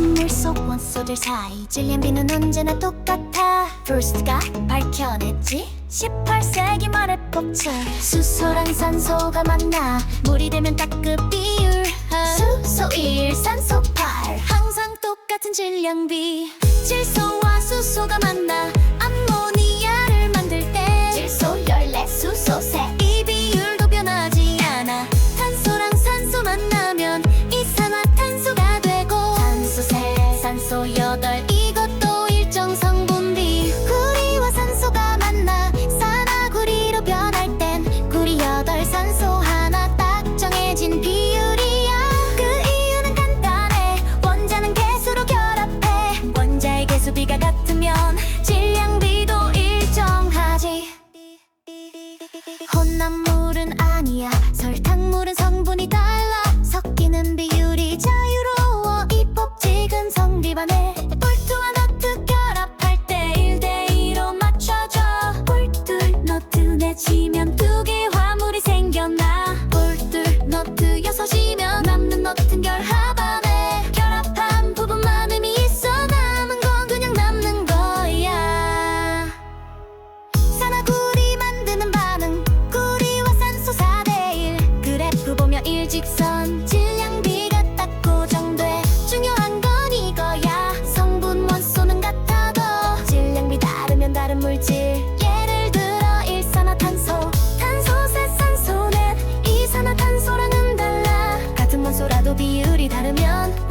혼합 물속 원소들 사이 질량비는 언제나 똑같아. 프루스트가 밝혀냈지. 18세기 말에 법칙 수소랑 산소가 만나 물이 되면 딱 그 비율. 수소 1 산소 8 항상 똑같은 질량비. 질소와 수소가 만나 이것도 일정 성분비 구리와 산소가 만나 산화구리로 변할 땐 구리 여덟 산소 하나 딱 정해진 비율이야. 그 이유는 간단해. 원자는 개수로 결합해. 원자의 개수비가 같으면 질 깨지면 두 개 화물이 생겨나? 볼들 너트 여섯이면 남는 너트는 결합안에 결합한 부분만 의미 있어 남은 건 그냥 남는 거야. 산화구리 만드는 반응 구리와 산소 4대1 그래프 보며 일직선 질량비가 딱 고정돼. 중요한 건 이거야. 성분 원소는 같아도 질량비 다르면 다른 물질. 기다르면